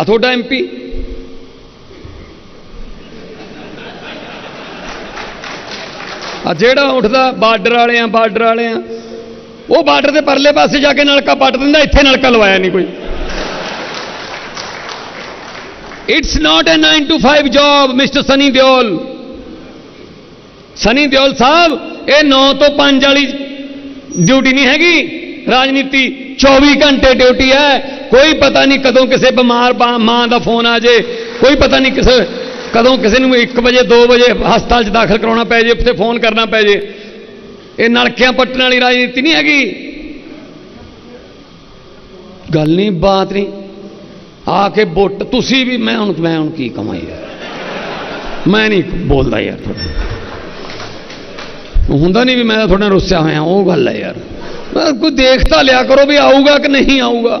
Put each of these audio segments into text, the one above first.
ਆ ਤੁਹਾਡਾ ਐਮਪੀ ਆ ਜਿਹੜਾ ਉੱਠਦਾ ਬਾਰਡਰ ਵਾਲੇ ਆ ਬਾਰਡਰ ਵਾਲੇ ਆ ਉਹ ਬਾਰਡਰ ਦੇ ਪਰਲੇ ਪਾਸੇ ਜਾ ਕੇ ਨਲਕਾ ਪੱਟ ਦਿੰਦਾ, ਇੱਥੇ ਨਲਕਾ ਲਵਾਇਆ ਨਹੀਂ ਕੋਈ। It's not a 9 to 5 job mister Sunny Deol Sunny Deol ਸਾਹਿਬ ਇਹ 9 ਤੋਂ 5 ਵਾਲੀ ਡਿਊਟੀ ਨਹੀਂ ਹੈਗੀ ਰਾਜਨੀਤੀ 24 ਘੰਟੇ ਡਿਊਟੀ ਹੈ ਕੋਈ ਪਤਾ ਨਹੀਂ ਕਦੋਂ ਕਿਸੇ ਬਿਮਾਰ ਬਾ- ਮਾਂ ਦਾ ਫੋਨ ਆ ਜੇ ਕੋਈ ਪਤਾ ਨਹੀਂ ਕਿਸੇ ਕਦੋਂ ਕਿਸੇ ਨੂੰ 1 ਵਜੇ 2 ਵਜੇ ਹਸਪਤਾਲ 'ਚ ਦਾਖਲ ਕਰਾਉਣਾ ਪੈ ਜੇ ਉੱਥੇ ਫੋਨ ਕਰਨਾ ਪੈ ਜੇ ਇਹ ਨਲਕਿਆਂ ਪੱਟਣ ਵਾਲੀ ਰਾਜਨੀਤੀ ਨਹੀਂ ਹੈਗੀ ਗੱਲ ਨਹੀਂ ਬਾਤ ਨਹੀਂ ਆ ਕੇ ਵੋਟ ਤੁਸੀਂ ਵੀ ਮੈਂ ਹੁਣ ਮੈਂ ਹੁਣ ਕੀ ਕਮਾਂ ਯਾਰ ਮੈਂ ਨਹੀਂ ਬੋਲਦਾ ਯਾਰ ਤੁਹਾਡਾ ਹੁੰਦਾ ਨਹੀਂ ਵੀ ਮੈਂ ਤਾਂ ਤੁਹਾਡੇ ਨਾਲ ਰੁੱਸਿਆ ਹੋਇਆ ਉਹ ਗੱਲ ਹੈ ਯਾਰ ਮੈਂ ਕੋਈ ਦੇਖ ਤਾਂ ਲਿਆ ਕਰੋ ਵੀ ਆਊਗਾ ਕਿ ਨਹੀਂ ਆਊਗਾ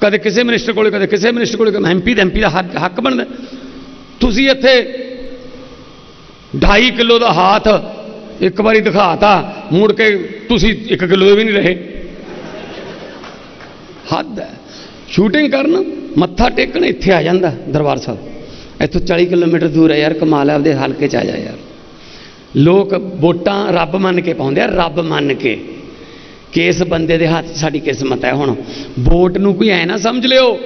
ਕਦੇ ਕਿਸੇ ਮਿਨਿਸਟਰ ਕੋਲੇ, ਕਦੇ ਕਿਸੇ ਮਿਨਿਸਟਰ ਕੋਲੇ ਐਮਪੀ ਦਾ ਐਮਪੀ ਦਾ ਹੱਕ ਹੱਕ ਬਣਦਾ। ਤੁਸੀਂ ਇੱਥੇ 2.5 ਕਿਲੋ ਦਾ ਹਾਥ ਇੱਕ ਵਾਰੀ ਦਿਖਾਤਾ, ਮੁੜ ਕੇ ਤੁਸੀਂ 1 ਕਿਲੋ ਦੇ ਵੀ ਨਹੀਂ ਰਹੇ। ਹੱਦ ਹੈ। ਸ਼ੂਟਿੰਗ ਕਰਨ ਮੱਥਾ ਟੇਕਣ ਇੱਥੇ ਆ ਜਾਂਦਾ ਦਰਬਾਰ ਸਾਹਿਬ। ਇੱਥੋਂ 40 ਕਿਲੋਮੀਟਰ ਦੂਰ ਹੈ ਯਾਰ, ਕਮਾਲ ਹੈ, ਆਪਦੇ ਹਲਕੇ ਚ ਆ ਜਾ ਯਾਰ। ਲੋਕ ਵੋਟਾਂ ਰੱਬ ਮੰਨ ਕੇ ਪਾਉਂਦੇ ਆ, ਰੱਬ ਮੰਨ ਕੇ। ਕਿਸ ਬੰਦੇ ਦੇ ਹੱਥ ਸਾਡੀ ਕਿਸਮਤ ਹੈ ਹੁਣ। ਵੋਟ ਨੂੰ ਕੋਈ ਐ ਨਾ ਸਮਝ ਲਿਓ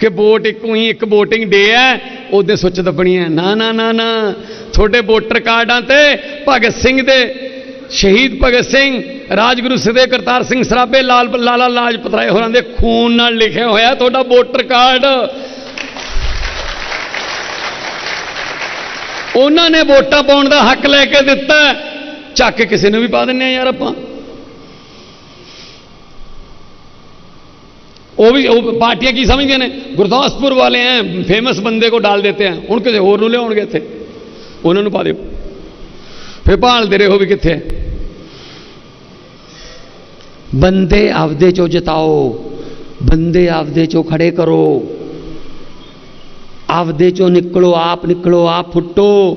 ਕਿ ਵੋਟ ਇੱਕੋ ਹੀ ਇੱਕ VOTING ਡੇ ਹੈ, ਉਹਦੇ ਸੁੱਚ ਦੱਬਣੀ ਹੈ। ਨਾ ਨਾ ਨਾ ਨਾ। ਤੁਹਾਡੇ ਵੋਟਰ ਕਾਰਡਾਂ ਤੇ ਭਗਤ ਸਿੰਘ ਦੇ, ਸ਼ਹੀਦ ਭਗਤ ਸਿੰਘ, ਰਾਜਗੁਰੂ ਸਿੱਧੇ ਕਰਤਾਰ ਸਿੰਘ ਸਰਾਭੇ, ਲਾਲ, ਲਾਲਾ ਲਾਜਪਤ ਰਾਏ ਹੋਰਾਂ ਦੇ ਖੂਨ ਨਾਲ ਲਿਖਿਆ ਹੋਇਆ ਤੁਹਾਡਾ ਵੋਟਰ ਕਾਰਡ। ਉਹਨਾਂ ਨੇ ਵੋਟਾਂ ਪਾਉਣ ਦਾ ਹੱਕ ਲੈ ਕੇ ਦਿੱਤਾ। ਚੱਕ ਕੇ ਕਿਸੇ ਨੂੰ ਵੀ ਪਾ ਦਿੰਨੇ ਆ ਯਾਰ ਆਪਾਂ। ਉਹ ਵੀ, ਉਹ ਪਾਰਟੀਆਂ ਕੀ ਸਮਝਦੀਆਂ ਨੇ? ਗੁਰਦਾਸਪੁਰ ਵਾਲੇ ਐ ਫੇਮਸ ਬੰਦੇ ਕੋ ਡਾਲ ਦੇਤੇ ਆ ਹੁਣ ਕਿਸੇ ਹੋਰ ਨੂੰ ਲਿਆਉਣਗੇ ਇੱਥੇ? ਉਹਨਾਂ ਨੂੰ ਪਾ ਦਿਓ। ਫਿਰ ਭਾਲਦੇ ਰਹੋ ਵੀ ਕਿੱਥੇ ਬੰਦੇ ਆਪਦੇ ਚੋਂ ਜਿਤਾਓ, ਬੰਦੇ ਆਪਦੇ ਚੋਂ ਖੜੇ ਕਰੋ। ਆਪਦੇ ਚੋਂ ਨਿਕਲੋ, ਆਪ ਨਿਕਲੋ, ਆਪ ਫੁੱਟੋ।